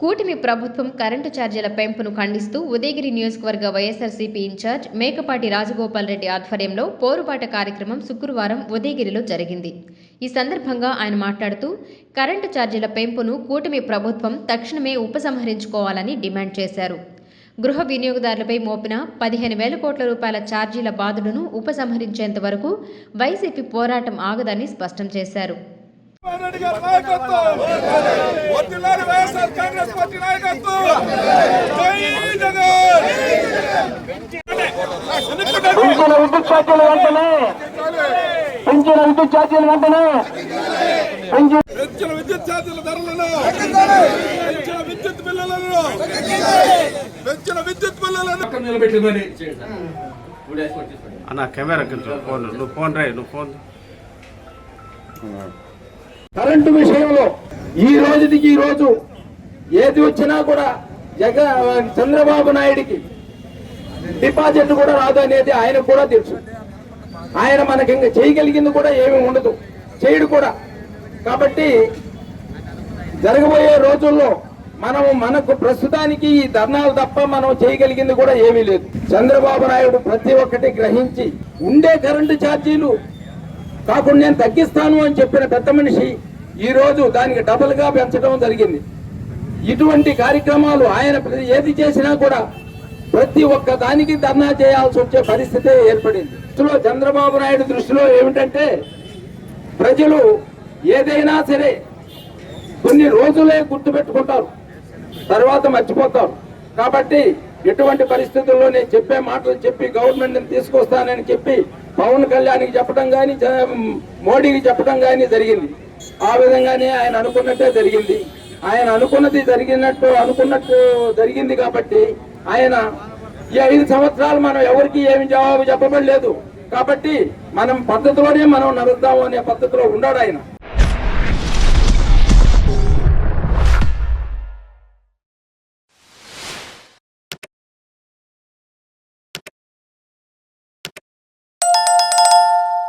కూటమి ప్రభుత్వం కరెంటు ఛార్జీల పెంపును ఖండిస్తూ ఉదయగిరి నియోజకవర్గ వైఎస్ఆర్సీపీ ఇన్ఛార్జ్ మేకపాటి రాజగోపాల్ రెడ్డి ఆధ్వర్యంలో పోరుబాట కార్యక్రమం శుక్రవారం ఉదయగిరిలో జరిగింది. ఈ సందర్భంగా ఆయన మాట్లాడుతూ కరెంటు ఛార్జీల పెంపును కూటమి ప్రభుత్వం తక్షణమే ఉపసంహరించుకోవాలని డిమాండ్ చేశారు. గృహ వినియోగదారులపై మోపిన పదిహేను వేల కోట్ల రూపాయల ఛార్జీల బాధుడును ఉపసంహరించేంత వరకు వైసీపీ పోరాటం ఆగదని స్పష్టం చేశారు రెడ్డి గారి నాయకత్వం వర్ధిల్లాలి వైఎస్ఆర్ కాంగ్రెస్ పార్టీ నాయకత్వం. జై జగన్. పెంచిన విద్యుత్ ఛార్జీలు వెంటనే. పెంచిన విద్యుత్ ఛార్జీలు వెంటనే. పెంచి పెంచిన విద్యుత్ ఛార్జీల ధరలను. పెంచిన విద్యుత్ బిల్లులను. పెంచిన విద్యుత్ బిల్లులను. నిలబెట్టుకొని అన్న కెమెరా కొంచెం ఫోన్ నువ్వు ఫోన్ రాయి నువ్వు ఫోన్. కరెంటు విషయంలో ఈ రోజుకి ఈ రోజు ఏది వచ్చినా కూడా జగ చంద్రబాబు నాయుడికి డిపాజిట్ కూడా రాదు అనేది ఆయనకు కూడా తెలుసు. ఆయన మనకి ఇంకా చేయగలిగింది కూడా ఏమీ ఉండదు. చేయడు కూడా. కాబట్టి జరగబోయే రోజుల్లో మనము మనకు ప్రస్తుతానికి ఈ ధర్నాలు తప్ప మనం చేయగలిగింది కూడా ఏమీ లేదు. చంద్రబాబు నాయుడు ప్రతి ఒక్కటి గ్రహించి ఉండే కరెంటు ఛార్జీలు కాకుండా నేను తగ్గిస్తాను అని చెప్పిన పెద్ద మనిషి ఈ రోజు దానికి డబుల్గా పెంచడం జరిగింది. ఇటువంటి కార్యక్రమాలు ఆయన ప్రతి- ఏది చేసినా కూడా ప్రతి ఒక్క దానికి ధర్నా చేయాల్సి వచ్చే పరిస్థితి ఏర్పడింది. దృష్టిలో చంద్రబాబు నాయుడు దృష్టిలో ఏమిటంటే ప్రజలు ఏదైనా సరే కొన్ని రోజులే గుర్తుపెట్టుకుంటారు తర్వాత మర్చిపోతారు. కాబట్టి ఎటువంటి పరిస్థితుల్లో నేను చెప్పే మాటలు చెప్పి గవర్నమెంట్ తీసుకొస్తానని చెప్పి పవన్ కళ్యాణ్కి చెప్పడం కానీ మోడీకి చెప్పడం కానీ జరిగింది. ఆ విధంగానే ఆయన అనుకున్నట్టే జరిగింది. ఆయన అనుకున్నది జరిగినట్టు అనుకున్నట్టు జరిగింది కాబట్టి ఆయన ఈ ఐదు సంవత్సరాలు మనం ఎవరికి ఏమి జవాబు చెప్పబడలేదు. కాబట్టి మనం పద్ధతిలోనే మనం నడుద్దాము అనే పద్ధతిలో ఉన్నాడు ఆయన.